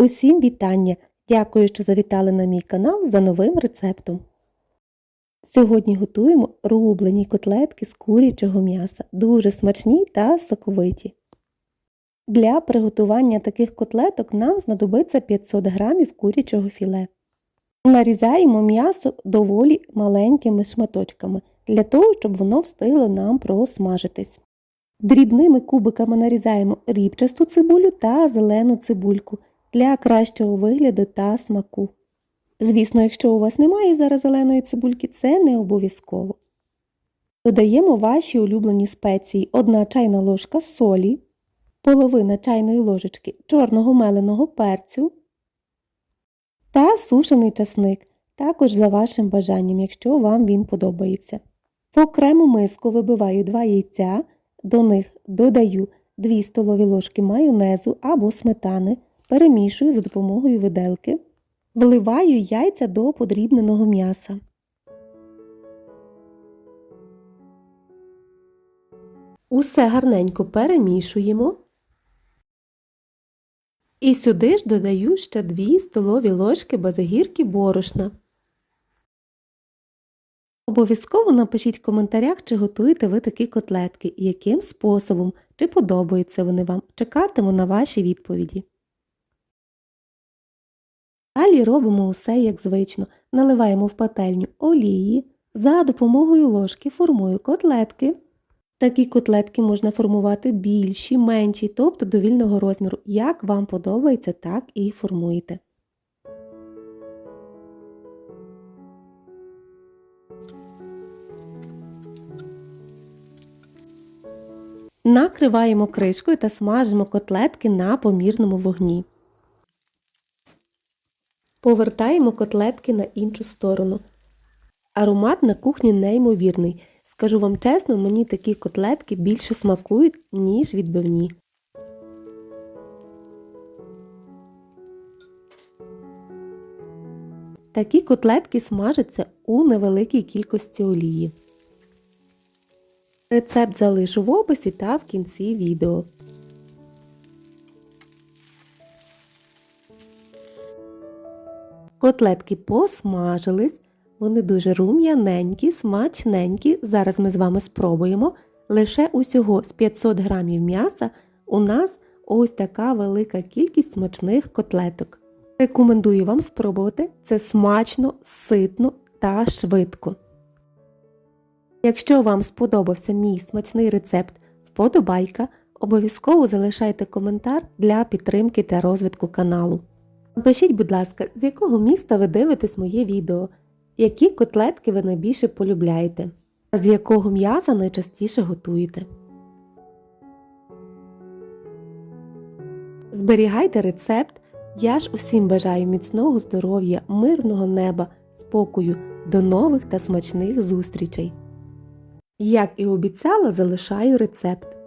Усім вітання! Дякую, що завітали на мій канал за новим рецептом. Сьогодні готуємо рублені котлетки з курячого м'яса, дуже смачні та соковиті. Для приготування таких котлеток нам знадобиться 500 г курячого філе. Нарізаємо м'ясо доволі маленькими шматочками, для того, щоб воно встигло нам просмажитись. Дрібними кубиками нарізаємо рібчасту цибулю та зелену цибульку для кращого вигляду та смаку. Звісно, якщо у вас немає зараз зеленої цибульки, це не обов'язково. Додаємо ваші улюблені спеції 1 чайна ложка солі, половина чайної ложечки чорного меленого перцю та сушений часник, також за вашим бажанням, якщо вам він подобається. В окрему миску вибиваю 2 яйця, до них додаю 2 столові ложки майонезу або сметани, перемішую за допомогою виделки, вливаю яйця до подрібненого м'яса. Усе гарненько перемішуємо. І сюди ж додаю ще 2 столові ложки базигірки борошна. Обов'язково напишіть в коментарях, чи готуєте ви такі котлетки і яким способом, чи подобаються вони вам. Чекатиму на ваші відповіді. Далі робимо усе як звично. Наливаємо в пательню олії, за допомогою ложки формую котлетки. Такі котлетки можна формувати більші, менші, тобто довільного розміру. Як вам подобається, так і формуєте. Накриваємо кришкою та смажимо котлетки на помірному вогні. Повертаємо котлетки на іншу сторону. Аромат на кухні неймовірний. Скажу вам чесно, мені такі котлетки більше смакують, ніж відбивні. Такі котлетки смажаться у невеликій кількості олії. Рецепт залишу в описі та в кінці відео. Котлетки посмажились, вони дуже рум'яненькі, смачненькі. Зараз ми з вами спробуємо. Лише усього з 500 грамів м'яса у нас ось така велика кількість смачних котлеток. Рекомендую вам спробувати це смачно, ситно та швидко. Якщо вам сподобався мій смачний рецепт вподобайка, обов'язково залишайте коментар для підтримки та розвитку каналу. Напишіть, будь ласка, з якого міста ви дивитесь моє відео, які котлетки ви найбільше полюбляєте, а з якого м'яса найчастіше готуєте. Зберігайте рецепт. Я ж усім бажаю міцного здоров'я, мирного неба, спокою, до нових та смачних зустрічей! Як і обіцяла, залишаю рецепт.